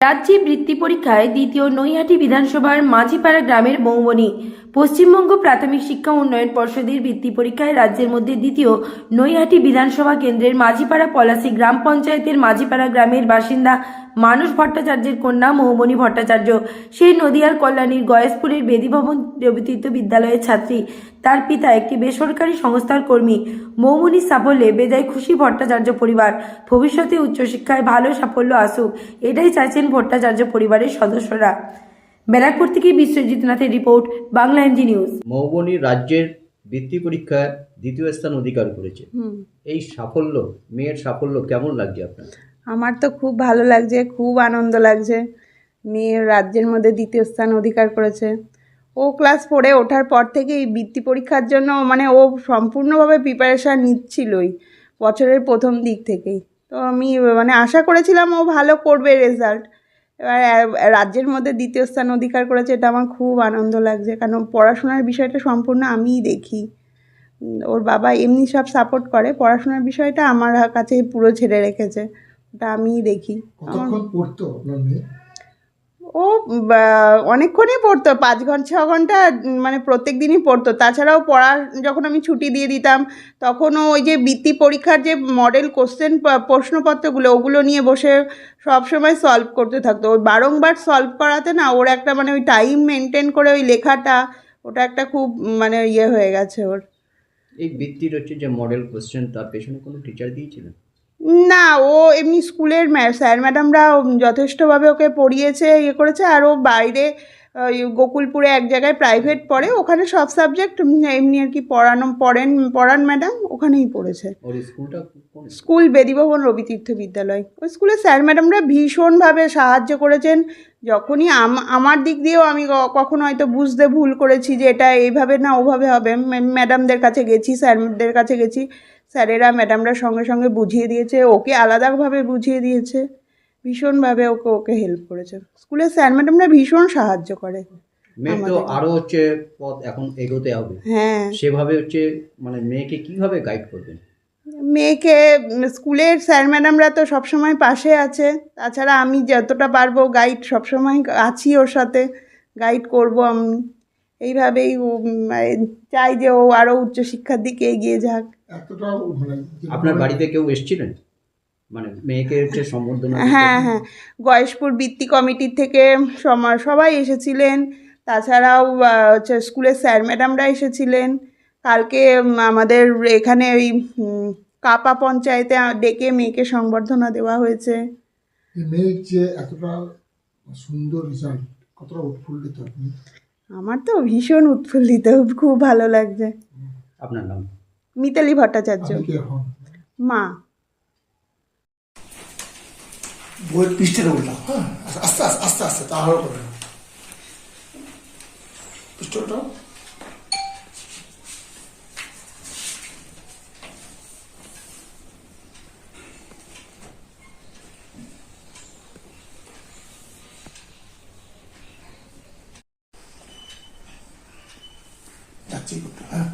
রাজ্যে বৃত্তি পরীক্ষায় দ্বিতীয় নৈহাটি বিধানসভার মাঝিপাড়া গ্রামের মৌবনী পশ্চিমবঙ্গ প্রাথমিক শিক্ষা উন্নয়ন পর্ষদের বৃত্তি পরীক্ষায় রাজ্যের মধ্যে দ্বিতীয় নৈহাটি বিধানসভা কেন্দ্রের মাঝিপাড়া পলাশী গ্রাম পঞ্চায়েতের মাঝিপাড়া গ্রামের বাসিন্দা মানস ভট্টাচার্যের কন্যা মৌবনী ভট্টাচার্য। সেই নদিয়ার কল্যাণীর গয়েশপুরের বেদীভবন রবিতীর্থ বিদ্যালয়ের ছাত্রী। তার পিতা একটি বেসরকারি সংস্থার কর্মী। মৌমনির সাফল্যে বেজায় খুশি ভট্টাচার্য পরিবার। ভবিষ্যতে উচ্চশিক্ষায় ভালো সাফল্য আসুক, এটাই চাইছেন ভট্টাচার্য পরিবারের সদস্যরা। ব্যারাকপুর থেকে Biswajit নাথের report Bangla NG news. Moubani রাজ্যের বৃত্তি পরীক্ষায় দ্বিতীয় স্থান অধিকার করেছে। হুম। এই সাফল্য মেয়ের সাফল্য কেমন লাগছে আপনার? আমার তো খুব ভালো লাগছে খুব আনন্দ লাগছে। মেয়ের রাজ্যের মধ্যে দ্বিতীয় স্থান অধিকার করেছে। ও ক্লাস ফোরে ওঠার পর থেকেই বৃত্তি পরীক্ষার জন্য মানে ও সম্পূর্ণভাবে প্রিপারেশান নিচ্ছিলই বছরের প্রথম দিক থেকেই। তো আমি মানে আশা করেছিলাম ও ভালো করবে রেজাল্ট এবার রাজ্যের মধ্যে দ্বিতীয় স্থান অধিকার করেছে এটা আমার খুব আনন্দ লাগছে। কারণ পড়াশোনার বিষয়টা সম্পূর্ণ আমিই দেখি। ওর বাবা এমনি সব সাপোর্ট করে পড়াশোনার বিষয়টা আমার কাছে পুরো ছেড়ে রেখেছে। ওটা আমিই দেখি। আমার পড়তো আপনার মেয়ে? ও অনেকক্ষণই পড়তো, পাঁচ ঘণ্টা ছ ঘণ্টা মানে প্রত্যেক দিনই পড়তো। তাছাড়াও পড়া, যখন আমি ছুটি দিয়ে দিতাম, তখনও ওই যে বৃত্তি পরীক্ষার যে মডেল কোশ্চেন প্রশ্নপত্রগুলো, ওগুলো নিয়ে বসে সব সময় সলভ করতে থাকতো। ওই বারংবার সলভ করাতে না, ওর একটা মানে ওই টাইম মেনটেন করে ওই লেখাটা, ওটা একটা খুব মানে ইয়ে হয়ে গেছে ওর। এই বৃত্তির হচ্ছে যে মডেল কোশ্চেন তার পেছনে কোনো টিচার দিয়েছিলেন? না ও এমনি স্কুলের স্যার ম্যাডামরা যথেষ্টভাবে ওকে পড়িয়েছে ইয়ে করেছে আর ও বাইরে গোকুলপুরে এক জায়গায় প্রাইভেট পড়ে ওখানে সব সাবজেক্ট এমনি আর কি পড়ানো পড়েন পড়ান ম্যাডাম ওখানেই পড়েছে। স্কুল? বেদিভবন রবিতীর্থ বিদ্যালয়। ওই স্কুলের স্যার ম্যাডামরা ভীষণভাবে সাহায্য করেছেন। যখনই আম- আমার দিক দিয়েও আমি কখনো হয়তো বুঝতে ভুল করেছি যে এটা এইভাবে না ওভাবে হবে। ম্যাডামদের কাছে গেছি স্যারদের কাছে গেছি। স্যারেরা ম্যাডামরা সঙ্গে সঙ্গে বুঝিয়ে দিয়েছে ওকে আলাদাভাবে বুঝিয়ে দিয়েছে। ভীষণভাবে ওকে ওকে হেল্প করেছে। স্কুলের স্যার ম্যাডামরা ভীষণ সাহায্য করে মেয়ের তো। আরও হচ্ছে পথ এখন এগোতে হবে। হ্যাঁ। সেভাবে হচ্ছে মানে মেয়েকে কীভাবে গাইড করবেন? মেয়েকে স্কুলের স্যার ম্যাডামরা তো সবসময় পাশে আছে। তাছাড়া আমি যতটা পারব গাইড সবসময় আছি ওর সাথে। গাইড করব আমি। এইভাবেই এ, চাই যে ও আরও উচ্চশিক্ষার দিকে এগিয়ে যাক। এতটা মানে আপনার বাড়িতে কেউ এসেছিলেন? মানে মেয়েকে হচ্ছে সম্বর্ধনা হ্যাঁ হ্যাঁ। গয়েশপুর বৃত্তি কমিটির থেকে সম- সবাই এসেছিলেন। তাছাড়াও হচ্ছে স্কুলের স্যার ম্যাডামরা এসেছিলেন। কালকে আমাদের এখানে ওই কাপা পঞ্চায়েতে ডেকে মেয়েকে সংবর্ধনা দেওয়া হয়েছে। মেয়ের যে এতটা সুন্দর রেজাল্ট কতটা উৎফুল্লিত? আপনি আমার তো ভীষণ উৎফুল্লিত খুব ভালো লাগছে। আপনার নাম? মিতালি ভট্টাচার্য। মা। বইয়ের পৃষ্ঠটা উল্টাও হ্যাঁ আস্তে আস্তে আস্তে আস্তে তাহলে করে যাচ্ছি। করতে হ্যাঁ।